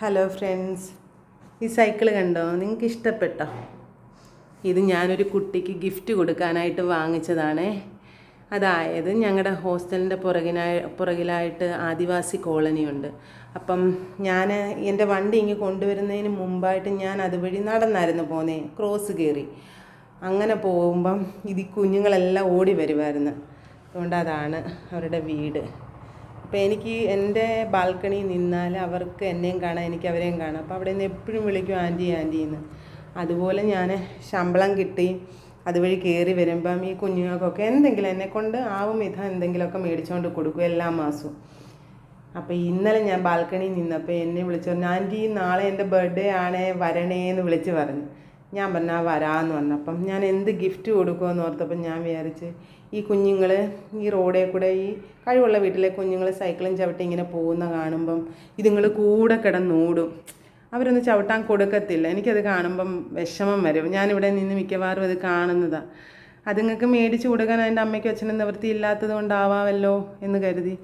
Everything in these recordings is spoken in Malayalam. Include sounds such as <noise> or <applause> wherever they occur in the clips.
ഹലോ ഫ്രണ്ട്സ് ഈ സൈക്കിൾ കണ്ടോ? നിങ്ങൾക്ക് ഇഷ്ടപ്പെട്ടോ ഇത് ഞാനൊരു കുട്ടിക്ക് ഗിഫ്റ്റ് കൊടുക്കാനായിട്ട് വാങ്ങിച്ചതാണ്. അതായത് ഞങ്ങളുടെ ഹോസ്റ്റലിന്റെ പുറകിനായി പുറകിലായിട്ട് ആദിവാസി കോളനിയുണ്ട് അപ്പം ഞാൻ എന്റെ വണ്ടി ഇങ്ങ് കൊണ്ടുവരുന്നതിന് മുമ്പായിട്ട് ഞാൻ അതുവഴി നടന്നായിരുന്നു പോന്നേ ക്രോസ് കയറി അങ്ങനെ പോകുമ്പം ഇത് കുഞ്ഞുങ്ങളെല്ലാം ഓടി വരുമായിരുന്നു അതുകൊണ്ട് അതാണ് അവരുടെ വീട്. അപ്പോൾ എനിക്ക് എന്റെ ബാൽക്കണിയിൽ നിന്നാൽ അവർക്ക് എന്നെയും കാണാം എനിക്ക് അവരെയും കാണാം. അപ്പോൾ അവിടെ നിന്ന് എപ്പോഴും വിളിക്കും ആന്റി ആന്റി എന്ന്. അതുപോലെ ഞാൻ ശമ്പളം കിട്ടി. അതുവഴി കയറി വരുമ്പം ഈ കുഞ്ഞുങ്ങൾക്കൊക്കെ എന്തെങ്കിലും എന്നെ കൊണ്ട് ആവും വിധം എന്തെങ്കിലുമൊക്കെ മേടിച്ചുകൊണ്ട് കൊടുക്കും എല്ലാ മാസവും. അപ്പോൾ ഇന്നലെ ഞാൻ ബാൽക്കണിയിൽ നിന്നപ്പോൾ എന്നെ വിളിച്ചു പറഞ്ഞു ആന്റി നാളെ എന്റെ ബർത്ത്ഡേ ആണേ വരണേ എന്ന് വിളിച്ച് പറഞ്ഞു. ഞാൻ പറഞ്ഞാൽ വരാമെന്ന് പറഞ്ഞപ്പം ഞാൻ എന്ത് ഗിഫ്റ്റ് കൊടുക്കുമെന്ന് ഓർത്തപ്പം ഞാൻ വിചാരിച്ച് ഈ കുഞ്ഞുങ്ങൾ ഈ റോഡേ കൂടെ ഈ കഴിവുള്ള വീട്ടിലെ കുഞ്ഞുങ്ങൾ സൈക്കിളും ചവിട്ടി ഇങ്ങനെ പോകുന്ന കാണുമ്പം ഇതുങ്ങൾ കൂടെ കിടന്നോടും അവരൊന്ന് ചവിട്ടാൻ കൊടുക്കത്തില്ല. എനിക്കത് കാണുമ്പം വിഷമം വരും. ഞാനിവിടെ നിന്ന് മിക്കവാറും അത് കാണുന്നതാണ് അതുങ്ങൾക്ക് മേടിച്ച് കൊടുക്കാൻ എന്റെ അമ്മയ്ക്കും അച്ഛനും നിവൃത്തി ഇല്ലാത്തത് കൊണ്ടാവാമല്ലോ എന്ന് കരുതി.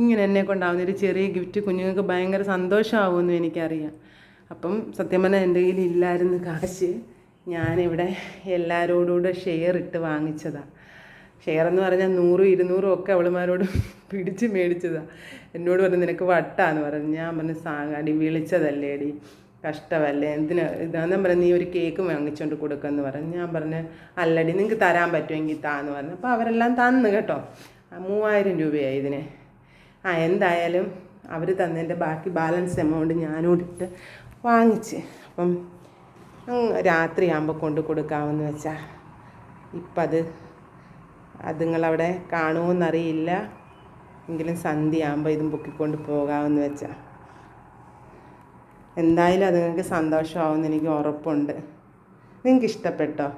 ഇങ്ങനെ എന്നെ കൊണ്ടാവുന്ന ഒരു ചെറിയ ഗിഫ്റ്റ് കുഞ്ഞുങ്ങൾക്ക് ഭയങ്കര സന്തോഷമാവുമെന്നും എനിക്കറിയാം. അപ്പം സത്യം പറഞ്ഞാൽ എന്റെ കയ്യിൽ ഇല്ലായിരുന്നു കാശ്. ഞാനിവിടെ എല്ലാവരോടുകൂടെ ഷെയർ ഇട്ട് വാങ്ങിച്ചതാണ് ഷെയർ എന്ന് പറഞ്ഞാൽ നൂറും ഇരുന്നൂറും ഒക്കെ അവളുമാരോട് <laughs> പിടിച്ച് മേടിച്ചതാണ് എന്നോട് പറഞ്ഞു നിനക്ക് വട്ടാന്ന് പറഞ്ഞു. ഞാൻ പറഞ്ഞു സാങ്ങാടി വിളിച്ചതല്ലേ അടി കഷ്ടമല്ലേ? എന്തിനാ? ഇതാന്ന് പറഞ്ഞു നീ ഒരു കേക്ക് വാങ്ങിച്ചുകൊണ്ട് കൊടുക്കുമെന്ന് പറഞ്ഞു. ഞാൻ പറഞ്ഞു അല്ലടി നിങ്ങൾക്ക് തരാൻ പറ്റുമെങ്കിൽ താന്ന് പറഞ്ഞു. അപ്പോൾ അവരെല്ലാം തന്നു കേട്ടോ. മൂവായിരം രൂപയായി ഇതിന്. ആ എന്തായാലും അവർ തന്നതിന്റെ ബാക്കി ബാലൻസ് എമൗണ്ട് ഞാനും ഇട്ട് വാങ്ങിച്ച്. അപ്പം രാത്രിയാകുമ്പോൾ കൊണ്ട് കൊടുക്കാമെന്ന് വെച്ചാൽ ഇപ്പം അത് അതുങ്ങളവിടെ കാണുമെന്നറിയില്ല എങ്കിലും സന്ധ്യയാകുമ്പോൾ ഇതും പൊക്കിക്കൊണ്ട് പോകാമെന്ന് വെച്ചാൽ എന്തായാലും അതുങ്ങൾക്ക് സന്തോഷമാവുമെന്ന് എനിക്ക് ഉറപ്പുണ്ട്. നിങ്ങൾക്ക് ഇഷ്ടപ്പെട്ടോ